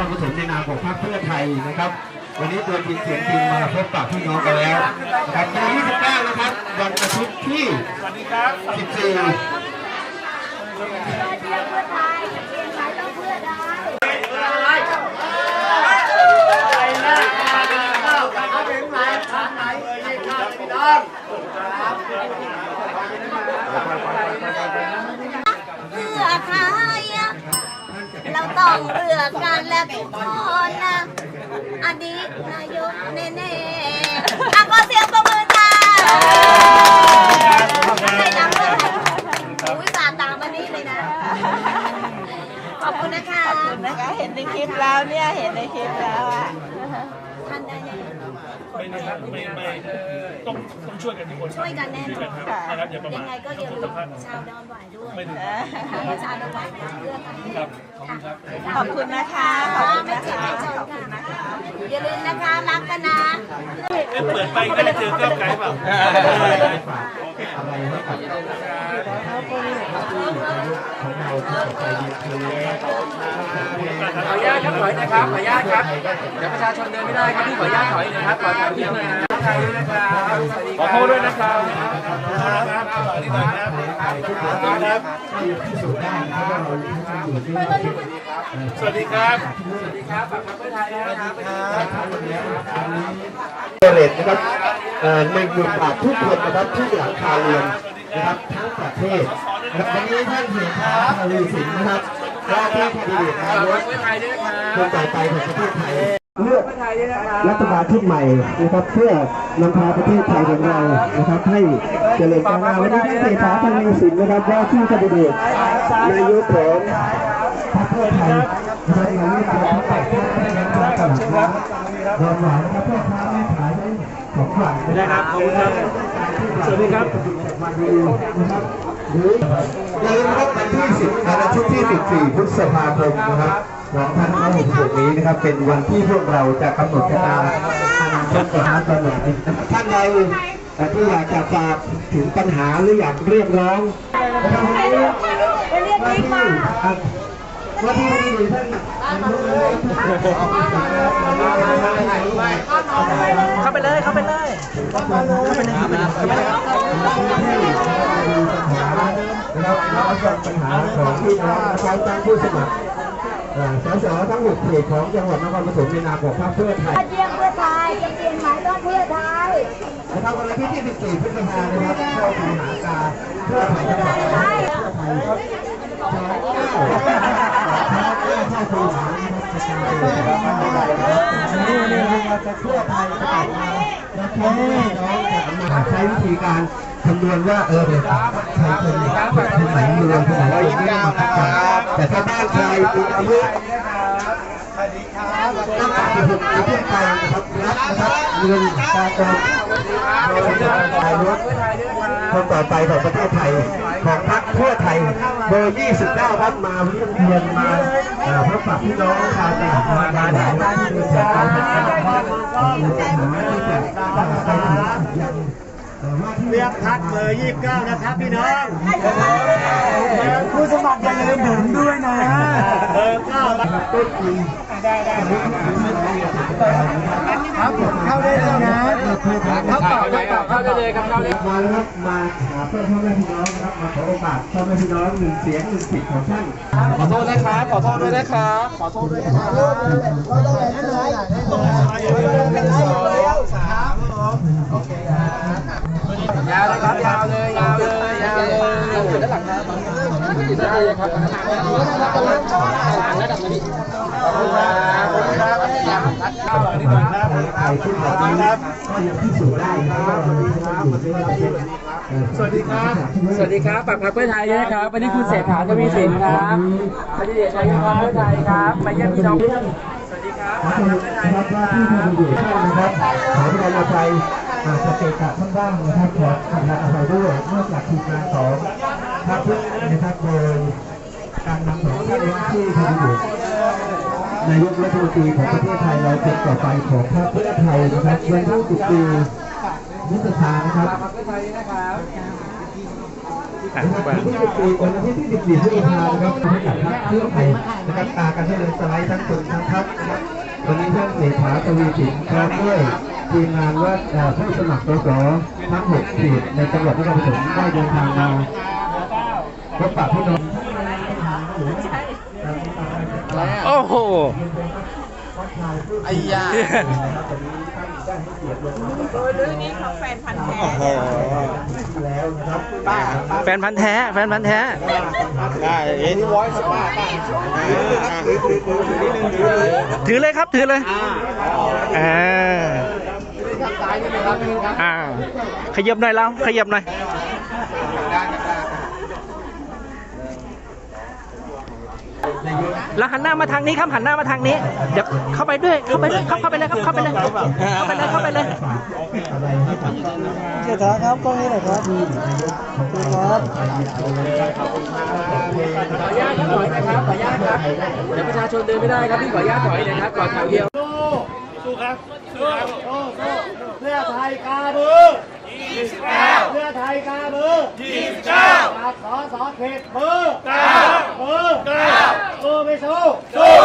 ครปฐมในนามของพรรคเพื่อไทยนะครับ วันนี้ตัวจริงเสียงจริงมาพบปะพี่น้องกันแล้วนะครับวันที่29นะครับวันอาทิตย์ที่14 ต้องเรือกันและทุกคนนะอดีตนายกแน่ๆอะขอเสียงประมือ ไม่นะครับไม่ไม่ต้องต้องช่วยกันทุกคนช่วยกันแน่นอนนะครับอย่าประมายัทงไงก็อย่าลืมชาวดอนหวายด้วยไม่ถึงให้ชาวดอนหวายเป็นเพื่อนกันครับขอบคุณครับขอบคุณนะคะขอบคุณไม่นะเจ็บคะไม่จนค่ะอย่าลืมนะคะรักกันนะเอ๊ะเปิดไปก็ได้เจอเก้าวไกลเปล่าอะไรให้กับของเราที่ต่อไปดีคือ ขออนุญาตครับถอยนะครับขออนุญาตครับเดี๋ยวประชาชนเดินไม่ได้ครับพี่ขออนุญาตถอยหนะครับขอถ่ายรูปหน่อยนะครับขอโทษด้วยนะครับครับที่สุดได้เพราะว่าเราอยู่ที่สวัสดีครับสวัสดีครับฝากพักเพื่อไทยด้วยนะครับเรตนะครับเอ่อหนึ่งหมื่นบาททุกคนนะครับทุกหลังคาเรือน นะครับทั้งประเทศนะครับวันนี้ท่านเหียรครับทวีสินนะครับว่าที่แคนดิเดตนายกกเพื่อไทยด้วนะครับคนต่อไปของประเทศไทยเลือกเพื่อรัฐบาลชุดใหม่นะครับ เพื่อนำพาประเทศไทยของเรานะครับ ให้เจริญก้าวหน้าวันนี้ท่านเศรษฐาทวีสินนะครับว่าที่แคนดิเดตนายกของพรรคเพื่อไทยนะครับนายกของพรรคเพื่อไทยนะครับตลาดค้ารอนหวานนะครับพ่อค้าแม่ขายได้ของฝากได้ครับขอบคุณครับ สวัสดีครับมาดูนะครับหรืออย่าลืมนะครับวันที่10วันอาทิตย์ที่ 14 พฤษภาคมนะครับ2566นี้นะครับ เป็นวันที่พวกเราจะกำหนดชะตาอนาคตของเราตลอดนะครับท่านใดที่อยากจะฝากถึงปัญหาหรืออยากเรียกร้องนะครับวันนี้ว่าที่ว่าที่ดีท่านเข้าไปเลย เข้าไปเลยเข้าไปเลย เข้าไปเลยเข้าไปเลยนะครับเราจะปัญหาของพี่น้องนะครับตั้งผู้สมัครเอ่อสสทั้งหกเขตของจังหวัดนครปฐมในนามของพรรคเพื่อไทยเชียร์เพื่อไทยจะเปลี่ยนไหมต้องเพื่อไทยนะครับวันอาทิตย์ที่14พฤษภาคมนะครับเข้าสู่หาการเพื่อไทยจังหวัดนครปฐมเพื่อไทย ครับเข้าสู่หาประชาชนนี่นี่เราจะเพื่อไทยประกาศมาแล้วแค่น้องถามมาใช้วิธีการคำนวณว่าเออเดี๋ยวใครเป็นคนไหนรวยคนไหนไม่ได้มาประกาศแต่ถ้าบ้านใครมีอายุตั้งแต่16ปีขึ้นไปนะครับรับนะครับเงินการเงินโดยนายกคนต่อไปของประเทศไทยของพรรคเพื่อไทยเบอร์29ครับมาเยี่ยนมาเอ่อพบปะพี่น้องชาวตลาดมาหลายหลายที่เดินจากการจัดการมีปัญหาที่จะไปถึงยัง เอ่อว่าที่เลือกพักเบอร์29 นะครับพี่น้องผู้สมัครอย่าลืมผมด้วยนะเบอร์9นะครับต้นปีได้ได้ครับผมเข้าได้เลยนะเข้าต่อเข้าต่อเข้าได้เลยครับเข้าได้มาแล้วครับมาหาเพื่อนพ่อแม่พี่น้องครับมาขอโอกาสพ่อแม่พี่น้องหนึ่งเสียงหนึ่งสิทธิ์ของท่านขอโทษนะครับขอโทษด้วยนะครับขอโทษด้วยนะครับยาวเลยครับยาวเลยยาวเลยยาวเลยอยู่ด้านหลังครับได้เลยครับระดับนี้ขอบคุณครับขอบคุณครับอยากทัดเข้าอันนี้ก่อนครับใครที่ขอนี้ก็ยังพิสูจน์ได้นะครับวันนี้นะครับวันนี้เราเป็นสวัสดีครับสวัสดีครับปักพักเพื่อไทยนะครับวันนี้คุณเศรษฐาทวีสินครับพรรคเดชนายกเพื่อไทยครับมาเยี่ยมพี่น้อง สวัสรับขอเชิญนะครับว่าที่ท่านอยู่ท่านนะครับขอให้เราไปอาจจะเกะกะท่านบ้างนะครับขอขออภัยด้วยเนื่องจากทีมงานของพรรคเพื่อนะครับโดยการนำของท่านที่ท่านอยู่นายกรัฐมนตรีของประเทศไทยเราเป็นต่อไปของพรรคเพื่อไทยนะครับวันที่10ปีนิสภานะครับปักพักเพื่อไทยนะครับนะครับที่14วันที่14พฤษภาคมนะครับให้กับพรรคเพื่อไทย นะครับตากันให้เลยสไลด์ทั้งคนทั้งพรรคนะครับวันนี้ท่านเศรษฐาทวีสินพร้อมด้วยทีมงานว่าเอ่อผู้สมัครสสทั้ง6เขตในจังหวัดนครปฐมได้เดินทางมาพบปะพี่น้องโอ้โหไอ้ยาโอ้ยเรื่องนี้เขาแฟนพันธ์แท้ แล้วนะครับแฟนพันธ์แท้ แฟนพันธ์แท้ ได้เอ็นวอยซ์ป้าป้าถือเลยครับ ถือเลยอ่าอ่าขยับหน่อยเราขยับหน่อย แล้วหันหน้ามาทางนี้ครับหันหน้ามาทางนี้ เดี๋ยวเข้าไปด้วยเข้าไปด้วยเข้าเข้าไปเลยครับเข้าไปเลยเข้าไปเลยเข้าไปเลยเศรษฐาครับกล้องนี้หน่อยครับครับขออนุญาตครับถอยนะครับขออนุญาตครับเดี๋ยวประชาชนเดินไม่ได้ครับพี่ขออนุญาตถอยหนะครับก่อนแถวเดียวสู้ครับสู้ครับเพื่อไทยกาเบอร์29เพื่อไทยกาเบอร์29จากสสเขตเบอร์9เบอร์9 สู้ไม่